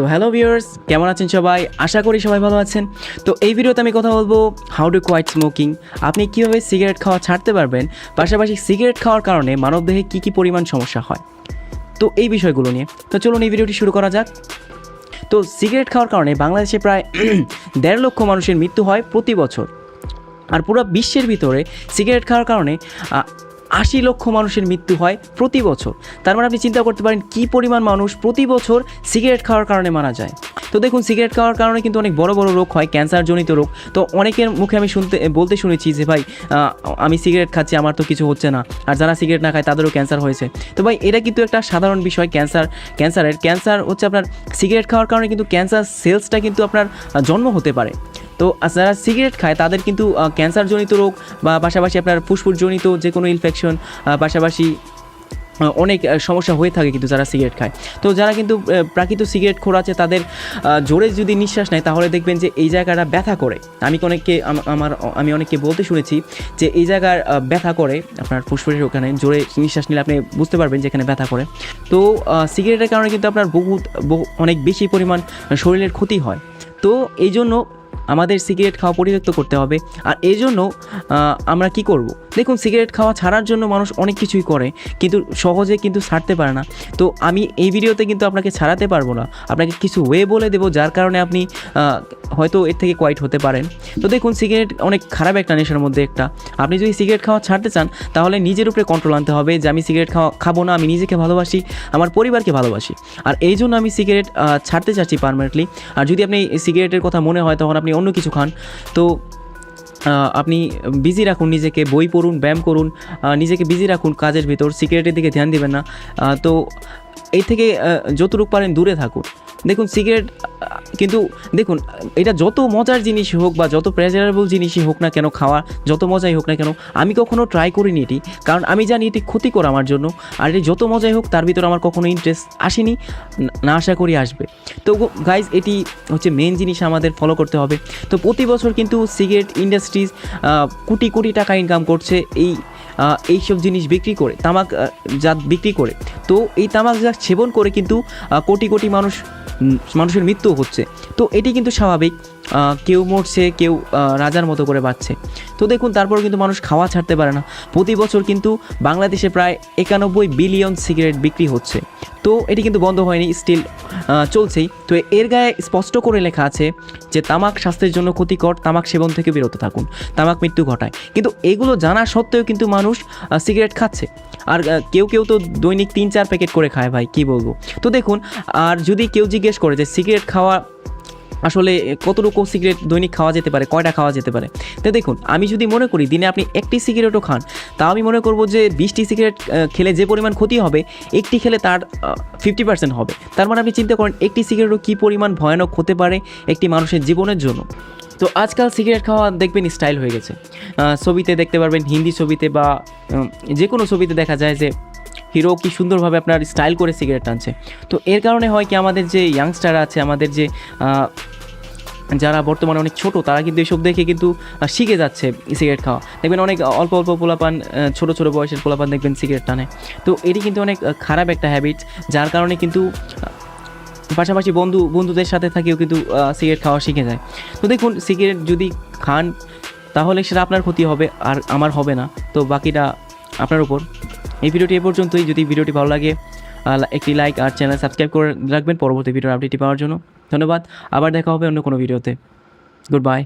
তো hello viewers, কেমন আছেন সবাই? আশা করি সবাই ভালো আছেন। তো এই ভিডিওতে আমি কথা বলব হাউ টু কোয়াইট স্মোকিং আপনি কীভাবে সিগারেট খাওয়া ছাড়তে পারবেন? পাশাপাশি সিগারেট খাওয়ার কারণে মানবদেহে কী কী পরিমাণ সমস্যা হয়? তো এই বিষয়গুলো নিয়ে। তো চলুন এই ভিডিওটি শুরু করা যাক। তো সিগারেট খাওয়ার কারণে বাংলাদেশে প্রায় দেড় লক্ষ মানুষের মৃত্যু হয় প্রতি বছর। আর পুরো বিশ্বের ভিতরে সিগারেট খাওয়ার কারণে আশি লক্ষ মানুষের মৃত্যু হয় প্রতি বছর। তার মানে আপনি চিন্তা করতে পারেন কী পরিমাণ মানুষ প্রতি বছর সিগারেট খাওয়ার কারণে মারা যায়। তো দেখুন, সিগারেট খাওয়ার কারণে কিন্তু অনেক বড় বড় রোগ হয়, ক্যান্সারজনিত রোগ। তো অনেকের মুখে আমি শুনতে, বলতে শুনেছি যে, ভাই আমি সিগারেট খাচ্ছি, আমার তো কিছু হচ্ছে না। আর যারা সিগারেট না খায়, তাদেরও ক্যান্সার হয়েছে। তো ভাই, এটা কিন্তু একটা সাধারণ বিষয়, ক্যান্সার, ক্যান্সারের। ক্যান্সার হচ্ছে আপনার সিগারেট খাওয়ার কারণে কিন্তু ক্যান্সার সেলসটা কিন্তু আপনার জন্ম হতে পারে। তো যারা সিগারেট খায়, তাদের কিন্তু ক্যান্সারজনিত রোগ বা পাশাপাশি আপনার ফুসফুসজনিত যে কোনো ইনফেকশন পাশাপাশি অনেক সমস্যা হয়ে থাকে কিন্তু যারা সিগারেট খায়। তো যারা কিন্তু প্রাকৃত সিগারেট খোর আছে, তাদের জোরে যদি নিঃশ্বাস নেয়, তাহলে দেখবেন যে এই জায়গাটা ব্যথা করে। আমি অনেককে আমার, আমি অনেককে বলতে শুনেছি যে এই জায়গার ব্যথা করে, আপনার ফুসফুসের ওখানে জোরে নিঃশ্বাস নিলে আপনি বুঝতে পারবেন যে এখানে ব্যথা করে। তো সিগারেটের কারণে কিন্তু আপনার বহুত, বহু, অনেক বেশি পরিমাণ শরীরের ক্ষতি হয়। তো এই জন্য আমাদের সিগারেট খাওয়া পরিত্যক্ত করতে হবে। আর এই জন্য আমরা কি করব? দেখুন, সিগারেট খাওয়া ছাড়ার জন্য মানুষ অনেক কিছুই করে, কিন্তু সহজে কিন্তু ছাড়তে পারে না। তো আমি এই ভিডিওতে কিন্তু আপনাকে ছাড়াতে পারব না। আপনাকে কিছু ওয়ে বলে দেবো, যার কারণে আপনি হয়তো এর থেকে কোয়াইট হতে পারেন। তো দেখুন, সিগারেট অনেক খারাপ একটা নেশার মধ্যে একটা। আপনি যদি সিগারেট খাওয়া ছাড়তে চান, তাহলে নিজের উপরে কন্ট্রোল আনতে হবে যে, আমি সিগারেট খাওয়া খাব না, আমি নিজেকে ভালোবাসি, আমার পরিবারকে ভালোবাসি। আর এই জন্য আমি সিগারেট ছাড়তে চাচ্ছি পারমানেন্টলি আর যদি আপনি সিগারেটের কথা মনে হয়, তখন আপনি অন্য কিছু খান। তো আপনি বিজি রাখুন, নিজেকে বই পড়ুন, ব্যায়াম করুন নিজেকে বিজি রাখুন কাজের ভিতর সিগারেটের দিকে ধ্যান দিবেন না। তো এই থেকে যতটুকু পারেন দূরে থাকুন। দেখুন, সিগারেট কিন্তু দেখুন, এটা যত মজার জিনিসই হোক বা যত প্রেজারেবল জিনিসই হোক না কেন, খাওয়া যত মজাই হোক না কেন, আমি কখনো ট্রাই করিনি এটি। কারণ আমি জানি এটি ক্ষতিকর আমার জন্য। আর এটি যত মজাই হোক, তার ভিতরে আমার কখনো ইন্টারেস্ট আসেনি, না- আশা করি আসবে। তো গাইজ এটি হচ্ছে মেন জিনিস আমাদের ফলো করতে হবে। তো প্রতি বছর কিন্তু সিগারেট ইন্ডাস্ট্রিজ কোটি কোটি টাকা ইনকাম করছে এই এইসব জিনিস বিক্রি করে, তামাক জাত বিক্রি করে। তো এই তামাক জাত সেবন করে কিন্তু কোটি কোটি মানুষ মানুষের মৃত্যু হচ্ছে। তো এটি কিন্তু স্বাভাবিক। কেউ মরছে, কেউ রাজার মতো করে বাঁচছে। তো দেখুন তারপর কিন্তু মানুষ খাওয়া ছাড়তে পারে না। প্রতি বছর কিন্তু বাংলাদেশে প্রায় একানব্বই বিলিয়ন সিগারেট বিক্রি হচ্ছে। তো এটি কিন্তু বন্ধ হয়নি, স্টিল চলছেই। তো এর গায়ে স্পষ্ট করে লেখা আছে যে তামাক স্বাস্থ্যের জন্য ক্ষতিকর, তামাক সেবন থেকে বিরত থাকুন। তামাক মৃত্যু ঘটায়। কিন্তু এগুলো জানা সত্ত্বেও কিন্তু মানুষ সিগারেট খাচ্ছে। আর কেউ কেউ তো দৈনিক তিন চার প্যাকেট করে খায় ভাই, কি বলব? তো দেখুন, আর যদি কেউ জিজ্ঞেস করে যে সিগারেট খাওয়া আসলে কতটুকু সিগারেট দৈনিক খাওয়া যেতে পারে, কয়টা খাওয়া যেতে পারে? তো দেখুন, আমি যদি মনে করি দিনে আপনি একটি সিগারেটও খান, তা আমি মনে করব যে বিশটি সিগারেট খেলে যে পরিমাণ ক্ষতি হবে, একটি খেলে তার ফিফটি পার্সেন্ট হবে। তার মানে আপনি চিন্তা করেন, একটি সিগারেটও কী পরিমাণ ভয়ানক হতে পারে একটি মানুষের জীবনের জন্য? তো আজকাল সিগারেট খাওয়া দেখবেন স্টাইল হয়ে গেছে। ছবিতে দেখতে পারবেন, হিন্দি ছবিতে বা যে কোনো ছবিতে দেখা যায় যে হিরো কি সুন্দরভাবে আপনার স্টাইল করে সিগারেট টানছে। তো এর কারণে হয় কি, আমাদের যে ইয়াংস্টার আছে, আমাদের যে যারা বর্তমানে অনেক ছোট, তারা কিন্তু এসব দেখে কিন্তু শিখে যাচ্ছে সিগারেট খাওয়া। দেখবেন অনেক অল্প অল্প পোলাপান ছোট ছোট বয়সের পোলাপান দেখবেন সিগারেট টানে। তো এটি কিন্তু অনেক খারাপ একটা হ্যাবিট যার কারণে কিন্তু পাশাপাশি বন্ধু, বন্ধুদের সাথে থাকিও কিন্তু সিগারেট খাওয়া শিখে যায়। তো দেখুন, সিগারেট যদি খান, তাহলে সেটা আপনার ক্ষতি হবে, আর আমার হবে না। তো বাকিটা আপনার উপর। এই ভিডিওটি এ পর্যন্তই। যদি ভিডিওটি ভালো লাগে একটি লাইক আর চ্যানেল সাবস্ক্রাইব করে রাখবেন। পরবর্তী ভিডিওর আপডেটটি পাওয়ার জন্য ধন্যবাদ। আবার দেখা হবে অন্য কোনো ভিডিওতে। Good bye.